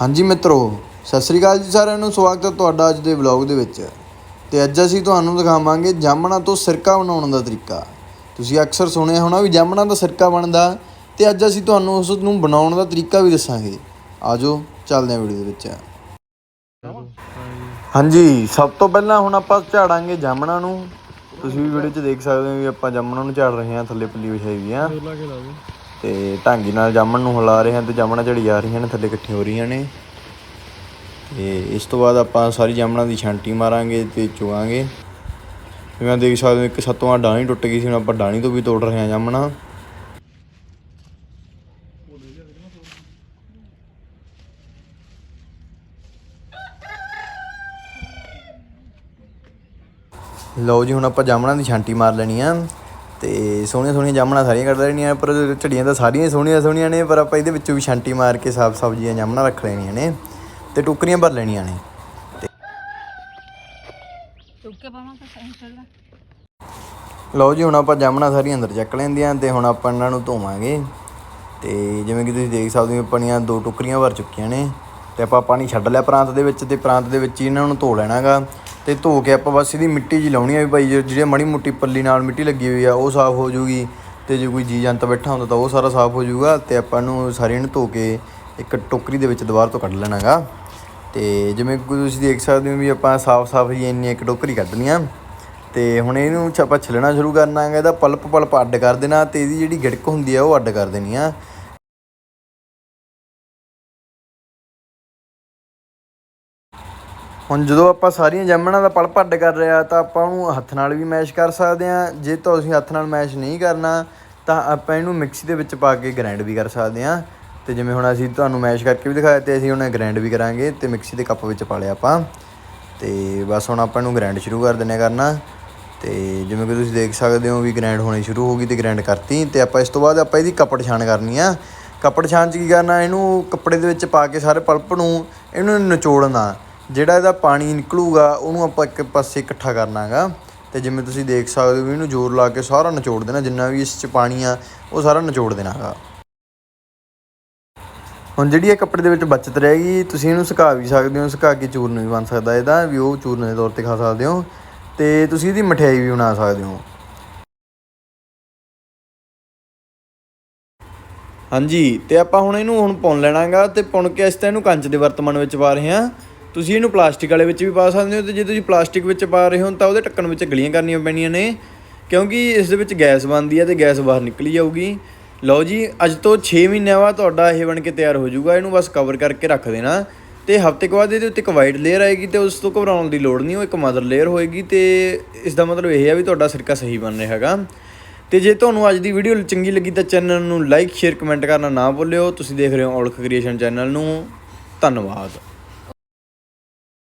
ਹਾਂਜੀ ਮਿੱਤਰੋ, ਸਤਿ ਸ੍ਰੀ ਅਕਾਲ ਜੀ ਸਾਰਿਆਂ ਨੂੰ, ਸਵਾਗਤ ਹੈ ਤੁਹਾਡਾ ਅੱਜ ਦੇ ਵਲੌਗ ਦੇ ਵਿੱਚ। ਤੇ ਅੱਜ ਅਸੀਂ ਤੁਹਾਨੂੰ ਦਿਖਾਵਾਂਗੇ ਜਾਮਣਾ ਤੋਂ ਸਿਰਕਾ ਬਣਾਉਣ ਦਾ ਤਰੀਕਾ। ਤੁਸੀਂ ਅਕਸਰ ਸੁਣਿਆ ਹੋਣਾ ਵੀ ਜਾਮਣਾ ਦਾ ਸਿਰਕਾ ਬਣਦਾ, ਤੇ ਅੱਜ ਅਸੀਂ ਤੁਹਾਨੂੰ ਉਸ ਨੂੰ ਬਣਾਉਣ ਦਾ ਤਰੀਕਾ ਵੀ ਦੱਸਾਂਗੇ। ਆਜੋ, ਚੱਲਦੇ ਹਾਂ ਵੀਡੀਓ ਦੇ ਵਿੱਚ। ਹਾਂਜੀ, ਸਭ ਤੋਂ ਪਹਿਲਾਂ ਹੁਣ ਆਪਾਂ ਝਾੜਾਂਗੇ ਜਾਮਣਾ ਨੂੰ। ਤੁਸੀਂ ਵੀ ਵੀਡੀਓ 'ਚ ਦੇਖ ਸਕਦੇ ਹੋ ਵੀ ਆਪਾਂ ਜਾਮਣਾ ਨੂੰ ਝਾੜ ਰਹੇ ਹਾਂ, ਥੱਲੇ ਪੱਲੀ ਵਿਛਾਈ ਵੀ ਆ। ਤੇ ਢਾਂਗੀ ਨਾਲ ਜਾਮਣ ਨੂੰ ਹਿਲਾ ਰਹੇ ਹਨ ਤੇ ਜਾਮਣਾ ਝੜੀ ਜਾ ਰਹੀਆਂ ਨੇ ਥੱਲੇ ਇਕੱਠੀਆਂ ਹੋ ਰਹੀਆਂ ਨੇ। ਤੇ ਇਸ ਤੋਂ ਬਾਅਦ ਆਪਾਂ ਸਾਰੀ ਜਾਮਣਾ ਦੀ ਛਾਂਟੀ ਮਾਰਾਂਗੇ ਤੇ ਚੁਗਾਂਗੇ ਜਿਵੇਂ ਦੇਖ ਸਕਦੇ ਹੋ, ਇੱਕ ਸੱਤਵਾਂ ਡਾਣੀ ਟੁੱਟ ਗਈ ਸੀ, ਹੁਣ ਆਪਾਂ ਡਾਣੀ ਤੋਂ ਵੀ ਤੋੜ ਰਹੇ ਹਾਂ ਜਾਮਣਾ। ਲਓ ਜੀ, ਹੁਣ ਆਪਾਂ ਜਾਮਣਾ ਦੀ ਛਾਂਟੀ ਮਾਰ ਲੈਣੀ ਆ। ਤੇ ਸੋਹਣੀਆਂ ਸੋਹਣੀਆਂ ਜਾਮਣਾ ਸਾਰੀਆਂ ਕੱਢ ਲੈਣੀਆਂ ਪਰ ਝੜੀਆਂ ਤਾਂ ਸਾਰੀਆਂ ਸੋਹਣੀਆਂ ਸੋਹਣੀਆਂ ਨੇ ਪਰ ਆਪਾਂ ਇਹਦੇ ਵਿੱਚੋਂ ਵੀ ਛਾਂਟੀ ਮਾਰ ਕੇ ਸਾਫ਼ ਸਬਜ਼ੀਆਂ ਜਾਮਣਾ ਰੱਖ ਲੈਣੀਆਂ ਨੇ ਤੇ ਟੋਕਰੀਆਂ ਭਰ ਲੈਣੀਆਂ ਨੇ। ਲਓ ਜੀ ਹੁਣ ਆਪਾਂ ਜਾਮਣਾ ਸਾਰੀਆਂ ਅੰਦਰ ਚੱਕ ਲੈਂਦੀਆਂ ਤੇ ਹੁਣ ਆਪਾਂ ਇਹਨਾਂ ਨੂੰ ਧੋਵਾਂਗੇ। ਤੇ ਜਿਵੇਂ ਕਿ ਤੁਸੀਂ ਦੇਖ ਸਕਦੇ ਹੋ ਆਪਣੀਆਂ ਦੋ ਟੋਕਰੀਆਂ ਭਰ ਚੁੱਕੀਆਂ ਨੇ ਤੇ ਆਪਾਂ ਪਾਣੀ ਛੱਡ ਲਿਆ ਪ੍ਰਾਂਤ ਦੇ ਵਿੱਚ ਤੇ ਪ੍ਰਾਂਤ ਦੇ ਵਿੱਚ ਹੀ ਇਹਨਾਂ ਨੂੰ ਧੋ ਲੈਣਾਗਾ। ਤੇ ਧੋ ਕੇ ਆਪਾਂ ਬਸ ਇਹਦੀ ਮਿੱਟੀ ਜੀ ਲਾਉਣੀ ਆ ਵੀ ਭਾਈ ਜੇ- ਜਿਹੜੇ ਮਾੜੀ ਮੋਟੀ ਪੱਲੀ ਨਾਲ ਮਿੱਟੀ ਲੱਗੀ ਹੋਈ ਆ, ਉਹ ਸਾਫ਼ ਹੋ ਜੂਗੀ। ਤੇ ਜੇ ਕੋਈ ਜੀ ਜੰਤ ਬੈਠਾ ਹੁੰਦਾ ਤਾਂ ਉਹ ਸਾਰਾ ਸਾਫ਼ ਹੋ ਜੂਗਾ ਤੇ ਆਪਾਂ ਨੂੰ ਸਾਰਿਆਂ ਨੂੰ ਧੋ ਕੇ ਇੱਕ ਟੋਕਰੀ ਦੇ ਵਿੱਚ ਦੁਬਾਰਾ ਤੋਂ ਕੱਢ ਲੈਣਾਗਾ। ਤੇ ਜਿਵੇਂ ਕਿ ਤੁਸੀਂ ਦੇਖ ਸਕਦੇ ਹੋ ਵੀ ਆਪਾਂ ਸਾਫ਼-ਸਾਫ਼ ਜੀ ਇੰਨੀ ਇੱਕ ਟੋਕਰੀ ਕੱਢਣੀ ਆ। ਤੇ ਹੁਣ ਇਹਨੂੰ ਆਪਾਂ ਛਿੱਲਣਾ ਸ਼ੁਰੂ ਕਰਨਾ ਹੈਗਾ, ਇਹਦਾ ਪਲਪ ਪਲਪ ਅੱਡ ਕਰ ਦੇਣਾ ਤੇ ਇਹਦੀ ਜਿਹੜੀ ਗਿੜਕ ਹੁੰਦੀ ਆ ਉਹ ਅੱਡ ਕਰ ਦੇਣੀ ਆ। ਹੁਣ ਜਦੋਂ ਆਪਾਂ ਸਾਰੀਆਂ ਜਾਮਣਾਂ ਦਾ ਪਲਪ ਅੱਡ ਕਰ ਰਿਹਾ ਤਾਂ ਆਪਾਂ ਉਹਨੂੰ ਹੱਥ ਨਾਲ ਵੀ ਮੈਸ਼ ਕਰ ਸਕਦੇ ਹਾਂ ਜੇ ਤਾਂ ਅਸੀਂ ਹੱਥ ਨਾਲ ਮੈਸ਼ ਨਹੀਂ ਕਰਨਾ, ਤਾਂ ਆਪਾਂ ਇਹਨੂੰ ਮਿਕਸੀ ਦੇ ਵਿੱਚ ਪਾ ਕੇ ਗ੍ਰਾਈਂਡ ਵੀ ਕਰ ਸਕਦੇ ਹਾਂ ਤੇ ਜਿਵੇਂ ਹੁਣ ਅਸੀਂ ਤੁਹਾਨੂੰ ਮੈਸ਼ ਕਰਕੇ ਵੀ ਦਿਖਾਇਆ ਤੇ ਅਸੀਂ ਹੁਣ ਗ੍ਰਾਈਂਡ ਵੀ ਕਰਾਂਗੇ ਤੇ ਮਿਕਸੀ ਦੇ ਕੱਪ ਵਿੱਚ ਪਾ ਲਿਆ ਆਪਾਂ। ਤੇ ਬਸ ਹੁਣ ਆਪਾਂ ਇਹਨੂੰ ਗ੍ਰਾਈਂਡ ਸ਼ੁਰੂ ਕਰ ਦਿੰਨੇ ਕਰਨਾ। ਤੇ ਜਿਵੇਂ ਕਿ ਤੁਸੀਂ ਦੇਖ ਸਕਦੇ ਹੋ ਵੀ ਗ੍ਰਾਈਂਡ ਹੋਣੀ ਸ਼ੁਰੂ ਹੋ ਗਈ ਤੇ ਗ੍ਰਾਈਂਡ ਕਰਤੀ। ਤੇ ਆਪਾਂ ਇਸ ਤੋਂ ਬਾਅਦ ਆਪਾਂ ਇਹਦੀ ਕੱਪੜ ਛਾਣ ਕਰਨੀ ਆ। ਕੱਪੜ ਛਾਣ ਚ ਕੀ ਕਰਨਾ, ਇਹਨੂੰ ਕੱਪੜੇ ਦੇ ਵਿੱਚ ਪਾ ਕੇ ਸਾਰੇ ਪਲਪ ਨੂੰ ਇਹਨੂੰ ਨਿਚੋੜਨਾ। ਜਿਹੜਾ ਇਹਦਾ ਪਾਣੀ ਨਿਕਲੂਗਾ, ਉਹਨੂੰ ਆਪਾਂ ਇੱਕ ਪਾਸੇ ਇਕੱਠਾ ਕਰਨਾਗਾ। ਤੇ ਜਿਵੇਂ ਤੁਸੀਂ ਦੇਖ ਸਕਦੇ ਹੋ ਵੀ ਇਹਨੂੰ ਜ਼ੋਰ ਲਾ ਕੇ ਸਾਰਾ ਨਿਚੋੜ ਦੇਣਾ, ਜਿੰਨਾ ਵੀ ਇਸ ਚ ਪਾਣੀ ਆ, ਉਹ ਸਾਰਾ ਨਿਚੋੜ ਦੇਣਾਗਾ। ਹੁਣ ਜਿਹੜੀ ਇਹ ਕੱਪੜੇ ਦੇ ਵਿੱਚ ਬਚਤ ਰਹੇਗੀ ਤੁਸੀਂ ਇਹਨੂੰ ਸੁਕਾ ਵੀ ਸਕਦੇ ਹੋ, ਸੁਕਾ ਕੇ ਚੂਰਨ ਵੀ ਬਣ ਸਕਦਾ ਇਹਦਾ, ਵੀ ਉਹ ਚੂਰਨ ਦੇ ਤੌਰ ਤੇ ਖਾ ਸਕਦੇ ਹੋ। ਤੇ ਤੁਸੀਂ ਇਹਦੀ ਮਠਿਆਈ ਵੀ ਬਣਾ ਸਕਦੇ ਹੋ। ਹਾਂਜੀ, ਤੇ ਆਪਾਂ ਹੁਣ ਇਹਨੂੰ ਹੁਣ ਪੁੰਨ ਲੈਣਾਗਾ, ਤੇ ਪੁਣ ਕੇ ਅਸੀਂ ਤਾਂ ਇਹਨੂੰ ਕੰਚ ਦੇ ਵਰਤਮਾਨ ਵਿੱਚ ਪਾ ਰਹੇ ਹਾਂ। ਤੁਸੀਂ ਇਹਨੂੰ ਪਲਾਸਟਿਕ ਵਾਲੇ ਵਿੱਚ ਵੀ ਪਾ ਸਕਦੇ ਹੋ ਤੇ ਜੇ ਤੁਸੀਂ ਪਲਾਸਟਿਕ ਵਿੱਚ ਪਾ ਰਹੇ ਹੋ ਤਾਂ ਉਹਦੇ ਢੱਕਣ ਵਿੱਚ ਗਲੀਆਂ ਕਰਨੀਆਂ ਪੈਣੀਆਂ ਨੇ, ਕਿਉਂਕਿ ਇਸ ਦੇ ਵਿੱਚ ਗੈਸ ਬਣਦੀ ਹੈ ਤੇ ਗੈਸ ਬਾਹਰ ਨਿਕਲੀ ਜਾਊਗੀ। ਲਓ ਜੀ, ਅੱਜ ਤੋਂ 6 ਮਹੀਨਿਆਂ ਬਾਅਦ ਤੁਹਾਡਾ ਇਹ ਬਣ ਕੇ ਤਿਆਰ ਹੋ ਜਾਊਗਾ, ਇਹਨੂੰ ਬਸ ਕਵਰ ਕਰਕੇ ਰੱਖ ਦੇਣਾ। ਤੇ ਹਫ਼ਤੇ ਕੁ ਬਾਅਦ ਇਹਦੇ ਉੱਤੇ ਇੱਕ ਵਾਈਟ ਲੇਅਰ ਆਏਗੀ ਤੇ ਉਸ ਤੋਂ ਘਬਰਾਉਣ ਦੀ ਲੋੜ ਨਹੀਂ, ਉਹ ਇੱਕ ਮਦਰ ਲੇਅਰ ਹੋਏਗੀ ਤੇ ਇਸ ਦਾ ਮਤਲਬ ਇਹ ਹੈ ਵੀ ਤੁਹਾਡਾ ਸਿਰਕਾ ਸਹੀ ਬਣ ਰਿਹਾ ਹੈਗਾ। ਤੇ ਜੇ ਤੁਹਾਨੂੰ ਅੱਜ ਦੀ ਵੀਡੀਓ ਚੰਗੀ ਲੱਗੀ ਤਾਂ ਚੈਨਲ ਨੂੰ ਲਾਈਕ ਸ਼ੇਅਰ ਕਮੈਂਟ ਕਰਨਾ ਨਾ ਭੁੱਲਿਓ। ਤੁਸੀਂ ਦੇਖ ਰਹੇ ਹੋ ਔਲਖ ਕ੍ਰੀਏਸ਼ਨ ਚੈਨਲ ਨੂੰ। ਧੰਨਵਾਦ।